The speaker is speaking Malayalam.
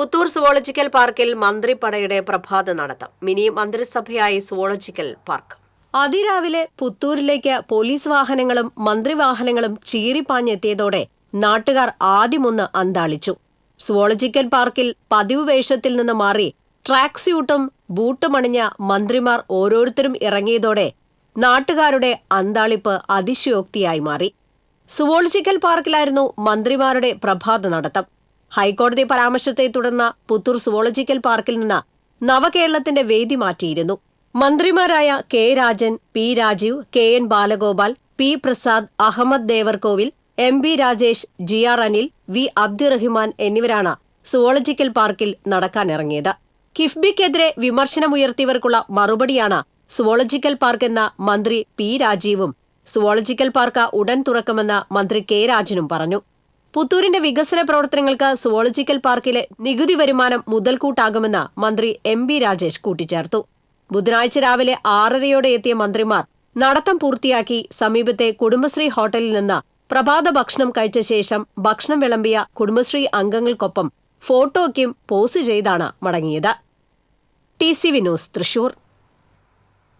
പുത്തൂർ സുവോളജിക്കൽ പാർക്കിൽ മന്ത്രിപ്പടയുടെ പ്രഭാത നടത്തം. മിനി മന്ത്രിസഭയായി സുവോളജിക്കൽ പാർക്ക്. അതിരാവിലെ പുത്തൂരിലേക്ക് പോലീസ് വാഹനങ്ങളും മന്ത്രി വാഹനങ്ങളും ചീറിപ്പാഞ്ഞെത്തിയതോടെ നാട്ടുകാർ ആദ്യമൊന്ന് അന്താളിച്ചു. സുവോളജിക്കൽ പാർക്കിൽ പതിവ് വേഷത്തിൽ നിന്ന് മാറി ട്രാക്ക് സ്യൂട്ടും ബൂട്ടുമണിഞ്ഞ മന്ത്രിമാർ ഓരോരുത്തരും ഇറങ്ങിയതോടെ നാട്ടുകാരുടെ അന്താളിപ്പ് അതിശയോക്തിയായി മാറി. സുവോളജിക്കൽ പാർക്കിലായിരുന്നു മന്ത്രിമാരുടെ പ്രഭാത നടത്തം. ഹൈക്കോടതി പരാമർശത്തെ തുടർന്ന് പുത്തൂർ സുവോളജിക്കൽ പാർക്കിൽ നിന്ന് നവകേരളത്തിന്റെ വേദി മാറ്റിയിരുന്നു. മന്ത്രിമാരായ K Rajan P Rajeev K N Balagopal P Prasad Ahammed Devarkovil M B Rajesh G R Anil V Abdurahiman എന്നിവരാണ് സുവോളജിക്കൽ പാർക്കിൽ നടക്കാനിറങ്ങിയത്. കിഫ്ബിക്കെതിരെ വിമർശനമുയർത്തിയവർക്കുള്ള മറുപടിയാണ് സുവോളജിക്കൽ പാർക്ക് എന്ന മന്ത്രി പി രാജീവും സുവോളജിക്കൽ പാർക്ക് ഉടൻ തുറക്കുമെന്ന് മന്ത്രി കെ രാജനും പറഞ്ഞു. പുത്തൂരിന്റെ വികസന പ്രവർത്തനങ്ങൾക്ക് സുവോളജിക്കൽ പാർക്കിലെ നികുതി വരുമാനം മുതൽക്കൂട്ടാകുമെന്ന് മന്ത്രി എം ബി രാജേഷ് കൂട്ടിച്ചേർത്തു. ബുധനാഴ്ച രാവിലെ ആറരയോടെ എത്തിയ മന്ത്രിമാർ നടത്തം പൂർത്തിയാക്കി സമീപത്തെ കുടുംബശ്രീ ഹോട്ടലിൽ നിന്ന് പ്രഭാത ഭക്ഷണം കഴിച്ച ശേഷം ഭക്ഷണം വിളമ്പിയ കുടുംബശ്രീ അംഗങ്ങൾക്കൊപ്പം ഫോട്ടോയ്ക്കും പോസ് ചെയ്താണ് മടങ്ങിയത്. T C Vinos Thrissur.